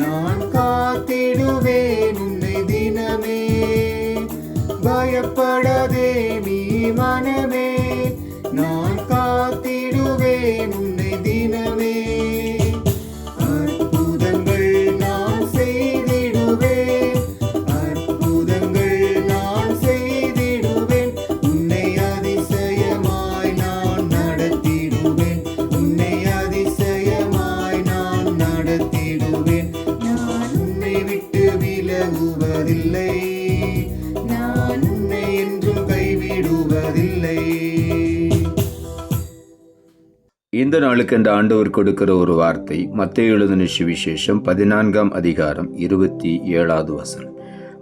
நான் காத்திடுவேன் உன்னை தினமே. பயப்படாதே நீ மனமே கைவிடுவதில்லை இந்த நாளுக்கு இந்த ஆண்டவர் கொடுக்கிற ஒரு வார்த்தை மத்திய எழுதின சுவிசேஷம் பதினான்காம் அதிகாரம் இருபத்தி ஏழாவது வசனம்.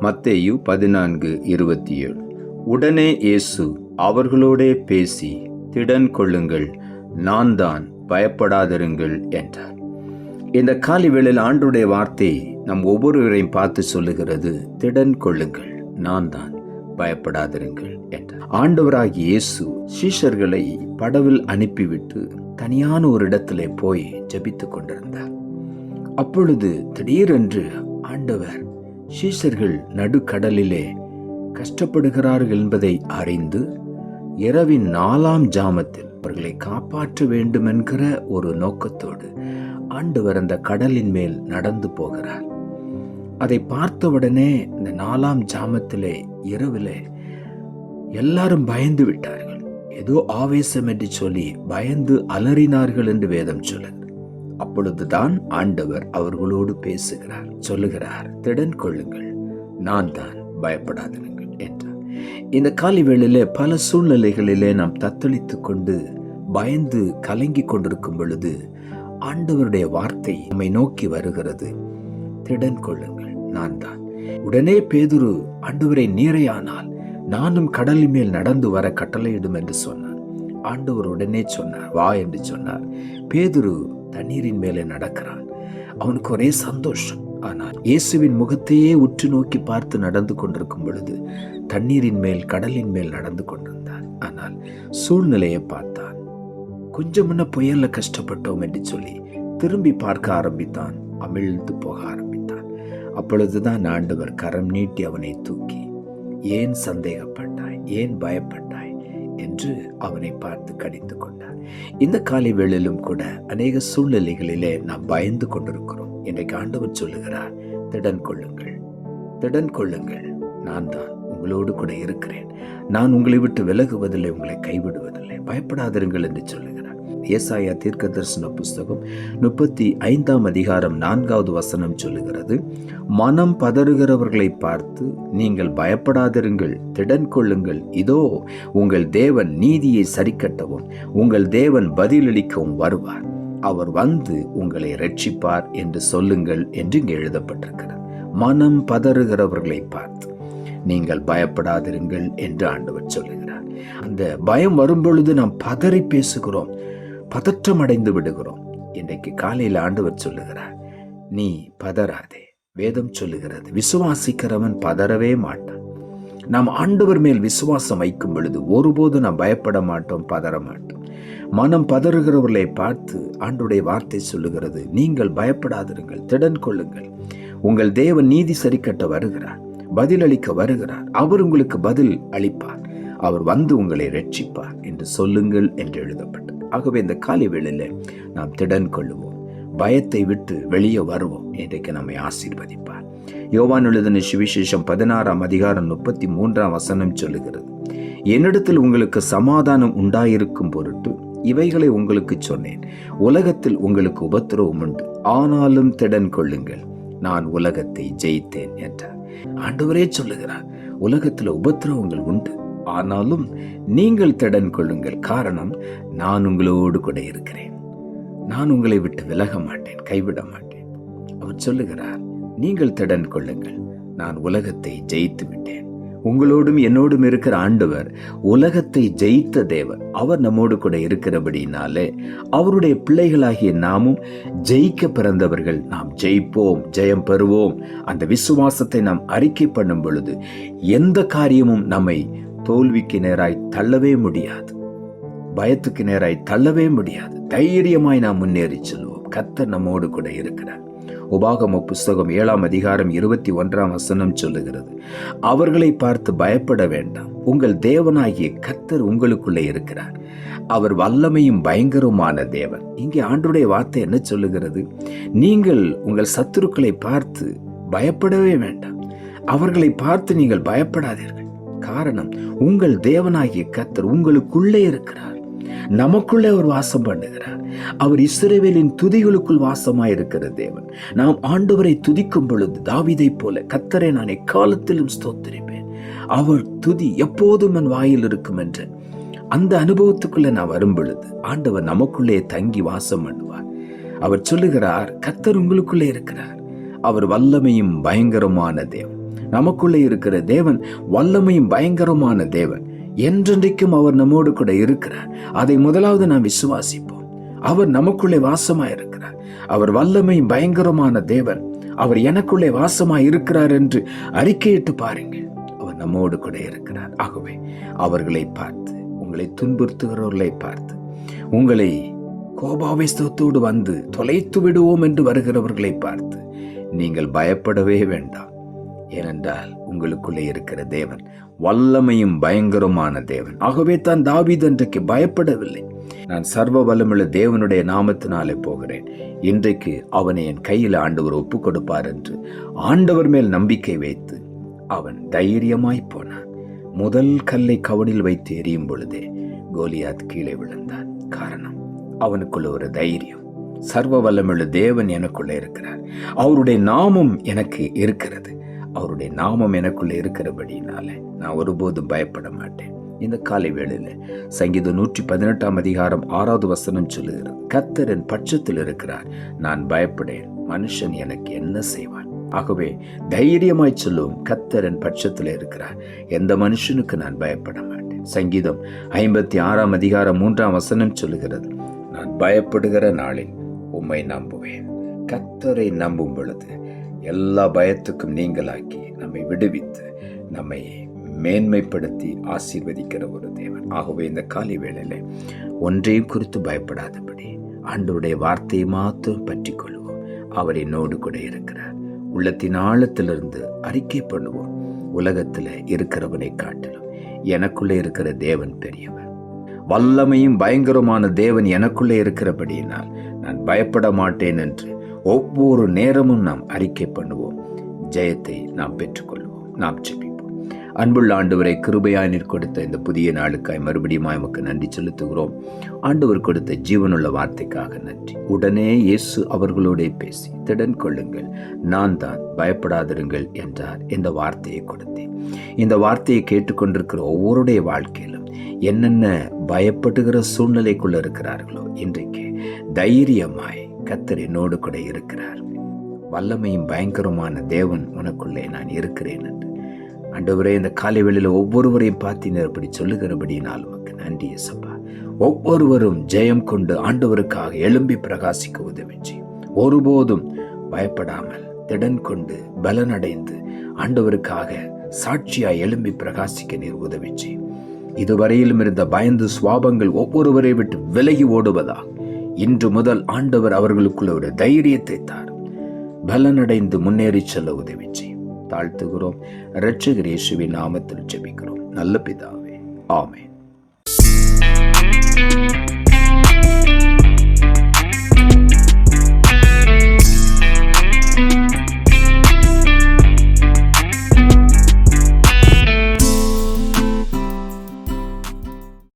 மத்தேயு பதினான்கு இருபத்தி ஏழு. உடனே இயேசு அவர்களோடே பேசி திடன் கொள்ளுங்கள் நான் தான் பயப்படாதிருங்கள் என்றார். இந்த காலை வேளையில் ஆண்டுடைய வார்த்தை நம் ஒவ்வொருவரையும் பார்த்து சொல்லுகிறது திடன் கொள்ளுங்கள் நான் தான் பயப்படாதிருங்கள் என்றார். ஆண்டவராக இயேசு சீஷர்களை படவில் அனுப்பிவிட்டு தனியான ஒரு இடத்திலே போய் ஜபித்து கொண்டிருந்தார். அப்பொழுது திடீரென்று ஆண்டவர் சீஷர்கள் நடுக்கடலிலே கஷ்டப்படுகிறார்கள் என்பதை அறிந்து இரவின் நாலாம் ஜாமத்தில் அவர்களை காப்பாற்ற வேண்டும் என்கிற ஒரு நோக்கத்தோடு ஆண்டவர் அந்த கடலின் மேல் நடந்து போகிறார். அதை பார்த்தவுடனே இந்த நாலாம் ஜாமத்திலே இரவிலே எல்லாரும் பயந்து விட்டார்கள். ஏதோ ஆவேசம் என்று சொல்லி பயந்து அலறினார்கள் என்று வேதம் சொல்லுது. அப்பொழுதுதான் ஆண்டவர் அவர்களோடு பேசுகிறார் சொல்லுகிறார் திடன் கொள்ளுங்கள் நான் தான் பயப்படாதிருங்கள் என்றார். இந்த காலை வேளையிலே பல சூழ்நிலைகளிலே நாம் தத்தளித்து கொண்டு பயந்து கலங்கி கொண்டிருக்கும் பொழுது ஆண்டவருடைய வார்த்தை நம்மை நோக்கி வருகிறது. திடன் கொள்ளுங்கள் நான் தான் உடனே பேதுரு ஆண்டவரை நீரையானால் நானும் கடலின் மேல் நடந்து வர கட்டளையிடும் என்று சொன்னார். ஆண்டவர் உடனே சொன்னார் வா என்று சொன்னார். பேதுரு தண்ணீரின் மேலே நடக்கிறான். அவனுக்கு ஒரே சந்தோஷம். ஆனால் இயேசுவின் முகத்தையே உற்று நோக்கி பார்த்து நடந்து கொண்டிருக்கும் பொழுது தண்ணீரின் மேல் கடலின் மேல் நடந்து கொண்டிருந்தான். ஆனால் சூழ்நிலையை பார்த்தான். கொஞ்சம் முன்ன புயல்ல கஷ்டப்பட்டோம் என்று சொல்லி திரும்பி பார்க்க ஆரம்பித்தான். அமிழ்ந்து போக அப்பொழுதுதான் ஆண்டவர் கரம் நீட்டி அவனை தூக்கி ஏன் சந்தேகப்பட்டாய்? ஏன் பயப்பட்டாய்? என்று அவனை பார்த்து கடிந்து கொண்டார். இந்த காலை வேளையிலும் கூட அநேக சூழ்நிலைகளிலே நாம் பயந்து கொண்டிருக்கிறோம். இன்றைக்கு ஆண்டவர் சொல்லுகிறார் திடன் கொள்ளுங்கள் திடன் கொள்ளுங்கள். நான் தான் உங்களோடு கூட இருக்கிறேன். நான் உங்களை விட்டு விலகுவதில்லை உங்களை கைவிடுவதில்லை. பயப்படாதிருங்கள் என்று சொல்லுங்கள் ஏசாயா தீர்க்க தரிசன புஸ்தகம் முப்பத்தி ஐந்தாம் அதிகாரம் நான்காவது வசனம் சொல்லுகிறது மனம் பதறுகிறவர்களை பார்த்து நீங்கள் பயப்படாதிருங்கள் திடன் கொள்ளுங்கள். இதோ உங்கள் தேவன் நீதியை சரிக்கட்டவும் உங்கள் தேவன் பதிலளிக்கவும் வருவார். அவர் வந்து உங்களை ரட்சிப்பார் என்று சொல்லுங்கள் என்று இங்கே எழுதப்பட்டிருக்கிறது. மனம் பதறுகிறவர்களை பார்த்து நீங்கள் பயப்படாதிருங்கள் என்று ஆண்டவர் சொல்லுகிறார். அந்த பயம் வரும்பொழுது நாம் பதறி பேசுகிறோம். பதற்றம் அடைந்து விடுகிறோம். இன்றைக்கு காலையில் ஆண்டவர் சொல்லுகிறார் நீ பதறாதே. வேதம் சொல்லுகிறது விசுவாசிக்கிறவன் பதறவே மாட்டான். நாம் ஆண்டவர் மேல் விசுவாசம் வைக்கும் பொழுது ஒருபோது நாம் பயப்பட மாட்டோம் பதற மாட்டோம். மனம் பதறுகிறவர்களை பார்த்து ஆண்டுடைய வார்த்தை சொல்லுகிறது நீங்கள் பயப்படாதிருங்கள் திடன் கொள்ளுங்கள். உங்கள் தேவன் நீதி சரிக்கட்ட வருகிறார் பதிலளிக்க வருகிறார். அவர் உங்களுக்கு பதில் அளிப்பார். அவர் வந்து உங்களை ரட்சிப்பார் என்று சொல்லுங்கள் என்று எழுதப்பட்டது. ஆகவே இந்த காலை வேளையில் நாம் திடன் கொள்ளுவோம். பயத்தை விட்டு வெளியே வருவோம் இன்றைக்கு நம்மை ஆசீர்வதிப்பார். யோவான் எழுதின சுவிசேஷம் பதினாறாம் அதிகாரம் முப்பத்தி மூன்றாம் வசனம் சொல்லுகிறது. என்னிடத்தில் உங்களுக்கு சமாதானம் உண்டாயிருக்கும் பொருட்டு இவைகளை உங்களுக்கு சொன்னேன். உலகத்தில் உங்களுக்கு உபத்திரவம் உண்டு. ஆனாலும் திடன் கொள்ளுங்கள். நான் உலகத்தை ஜெயித்தேன் என்றார். ஆண்டவரே சொல்லுகிறார் உலகத்தில் உபத்திரவங்கள் உண்டு. ஆனாலும் நீங்கள் திடன் கொள்ளுங்கள். காரணம் நான் உங்களோடு கூட இருக்கிறேன். நான் உங்களை விட்டு விலக மாட்டேன் கைவிட மாட்டேன். அவர் சொல்லுகிறார் நீங்கள் திடன் கொள்ளுங்கள். நான் உலகத்தை ஜெயித்து விட்டேன். உங்களோடும் என்னோடும் இருக்கிற ஆண்டவர் உலகத்தை ஜெயித்த தேவர். அவர் நம்மோடு கூட இருக்கிறபடினாலே அவருடைய பிள்ளைகளாகிய நாமும் ஜெயிக்க பிறந்தவர்கள். நாம் ஜெயிப்போம் ஜெயம் பெறுவோம். அந்த விசுவாசத்தை நாம் அறிக்கை பண்ணும் பொழுது எந்த காரியமும் நம்மை தோல்விக்கு நேராய் தள்ளவே முடியாது. பயத்துக்கு நேராய் தள்ளவே முடியாது. தைரியமாய் நாம் முன்னேறி செல்வோம். கத்தர் நம்மோடு கூட இருக்கிறார். உபாகம புஸ்தகம் ஏழாம் அதிகாரம் இருபத்தி ஒன்றாம் வசனம் சொல்லுகிறது. அவர்களை பார்த்து பயப்பட வேண்டாம். உங்கள் தேவனாகிய கத்தர் உங்களுக்குள்ளே இருக்கிறார். அவர் வல்லமையும் பயங்கரமான தேவன். இங்கே ஆண்டுடைய வார்த்தை என்ன சொல்லுகிறது? நீங்கள் உங்கள் சத்துருக்களை பார்த்து பயப்படவே வேண்டாம். அவர்களை பார்த்து நீங்கள் பயப்படாதீர்கள். காரணம் உங்கள் தேவனாகிய கத்தர் உங்களுக்குள்ளே இருக்கிறார். நமக்குள்ளே அவர் வாசம் பண்ணுகிறார். அவர் இஸ்ரேவேலின் துதிகளுக்குள் வாசமாயிருக்கிற தேவன். நாம் ஆண்டவரை துதிக்கும் பொழுது தாவிதை போல கத்தரை நான் எக்காலத்திலும் ஸ்தோத்திரிப்பேன். அவர் துதி எப்போதும் என் வாயில் இருக்கும் என்று அந்த அனுபவத்துக்குள்ளே நான் வரும் பொழுது ஆண்டவர் நமக்குள்ளே தங்கி வாசம் பண்ணுவார். அவர் சொல்லுகிறார் கத்தர் உங்களுக்குள்ளே இருக்கிறார். அவர் வல்லமையும் பயங்கரமான தேவன். நமக்குள்ளே இருக்கிற தேவன் வல்லமையும் பயங்கரமான தேவன். என்றென்றைக்கும் அவர் நம்மோடு கூட இருக்கிறார். அதை முதலாவது நாம் விசுவாசிப்போம். அவர் நமக்குள்ளே வாசமாய் இருக்கிறார் அவர் வல்லமையும் பயங்கரமான தேவன். அவர் எனக்குள்ளே வாசமாய் இருக்கிறார் என்று அறிக்கையிட்டு பாருங்கள். அவர் நம்மோடு கூட இருக்கிறார். ஆகவே அவர்களை பார்த்து உங்களை துன்புறுத்துகிறவர்களை பார்த்து உங்களை கோபாவேஸ்தத்தோடு வந்து தொலைத்து விடுவோம் என்று வருகிறவர்களை பார்த்து நீங்கள் பயப்படவே வேண்டாம். ஏனென்றால் உங்களுக்குள்ளே இருக்கிற தேவன் வல்லமையும் பயங்கரமான தேவன். ஆகவே தான் தாவீது அன்றைக்கு பயப்படவில்லை. நான் சர்வ வல்லமுள்ள தேவனுடைய நாமத்தினாலே போகிறேன். இன்றைக்கு அவனை என் கையில் ஆண்டவர் ஒப்பு கொடுப்பார் என்று ஆண்டவர் மேல் நம்பிக்கை வைத்து அவன் தைரியமாய் போனான். முதல் கல்லை கவனில் வைத்து எரியும் பொழுதே கோலியாத் கீழே விழுந்தான். காரணம் அவனுக்குள்ள ஒரு தைரியம். சர்வ வல்லமுள்ள தேவன் எனக்குள்ளே இருக்கிறார். அவருடைய நாமம் எனக்கு இருக்கிறது. அவருடைய நாமம் எனக்குள்ளே இருக்கிறபடினால நான் ஒருபோதும் பயப்பட மாட்டேன். இந்த காலை வேளையில் சங்கீதம் நூற்றி பதினெட்டாம் அதிகாரம் ஆறாவது வசனம் சொல்லுகிறது கத்தரன் பட்சத்தில் இருக்கிறார் நான் பயப்படேன் மனுஷன் எனக்கு என்ன செய்வான்? ஆகவே தைரியமாய் சொல்லும் கத்தரன் பட்சத்தில் இருக்கிறார் எந்த மனுஷனுக்கு நான் பயப்பட மாட்டேன்? சங்கீதம் ஐம்பத்தி ஆறாம் அதிகாரம் மூன்றாம் வசனம் சொல்லுகிறது நான் பயப்படுகிற நாளில் உம்மை நம்புவேன் கத்தரை நம்பும் பொழுது எல்லா பயத்துக்கும் நீங்களாக்கி நம்மை விடுவித்து நம்மை மேன்மைப்படுத்தி ஆசீர்வதிக்கிற ஒரு தேவன். ஆகவே இந்த காலை வேளையில் ஒன்றையும் குறித்து பயப்படாதபடி ஆண்டவருடைய வார்த்தையை மாத்திரம் பற்றி கொள்வோம். அவர் என்னோடு கூட இருக்கிறார். உள்ளத்தின் ஆழத்திலிருந்து அறிக்கை பண்ணுவோம். உலகத்தில் இருக்கிறவனை காட்டிலும் எனக்குள்ளே இருக்கிற தேவன் பெரியவர். வல்லமையும் பயங்கரமான தேவன் எனக்குள்ளே இருக்கிறபடியினால் நான் பயப்பட மாட்டேன் என்று ஒவ்வொரு நேரமும் நாம் அறிக்கை பண்ணுவோம். ஜெயத்தை நாம் பெற்றுக்கொள்வோம். நாம் ஜெபிப்போம். அன்புள்ள ஆண்டவரை கிருபையாய் கொடுத்த இந்த புதிய நாளுக்காய் மறுபடியும் எமக்கு நன்றி செலுத்துகிறோம். ஆண்டவர் கொடுத்த ஜீவனுள்ள வார்த்தைக்காக நன்றி. உடனே இயேசு அவர்களோடே பேசி திடன் கொள்ளுங்கள். நான் தான் பயப்படாதிருங்கள் என்றார். இந்த வார்த்தையை கொடுத்தேன். இந்த வார்த்தையை கேட்டுக்கொண்டிருக்கிற ஒவ்வொருடைய வாழ்க்கையிலும் என்னென்ன பயப்படுகிற சூழ்நிலைக்குள்ள இருக்கிறார்களோ இன்றைக்கு தைரியமாய் கத்தர் என்னோடு கூட இருக்கிறார். வல்லமையும் பயங்கரமான தேவன் உனக்குள்ளே நான் இருக்கிறேன் என்று. ஆண்டவரே இந்த காலை வெளியில் ஒவ்வொருவரையும் பார்த்து அப்படி சொல்லுகிறபடினால் உமக்கு நன்றி சப்பா ஒவ்வொருவரும் ஜெயம் கொண்டு ஆண்டவருக்காக எழும்பி பிரகாசிக்க உதவி ஒருபோதும் பயப்படாமல் திடன் கொண்டு பலனடைந்து ஆண்டவருக்காக சாட்சியாய் எழும்பி பிரகாசிக்க நீர் உதவி இதுவரையிலும் இருந்த பயந்து சுவாபங்கள் ஒவ்வொருவரை விட்டு விலகி ஓடுவதா? இன்று முதல் ஆண்டவர் அவர்களுக்குள்ள ஒரு தைரியத்தை தார். பலனடைந்து முன்னேறி செல்ல உதவி செய்யும். தாழ்த்துகிறோம். இரட்சகர் இயேசுவின் நாமத்தில் ஜெபிக்கிறோம். நல்ல பிதாவே. ஆமென்.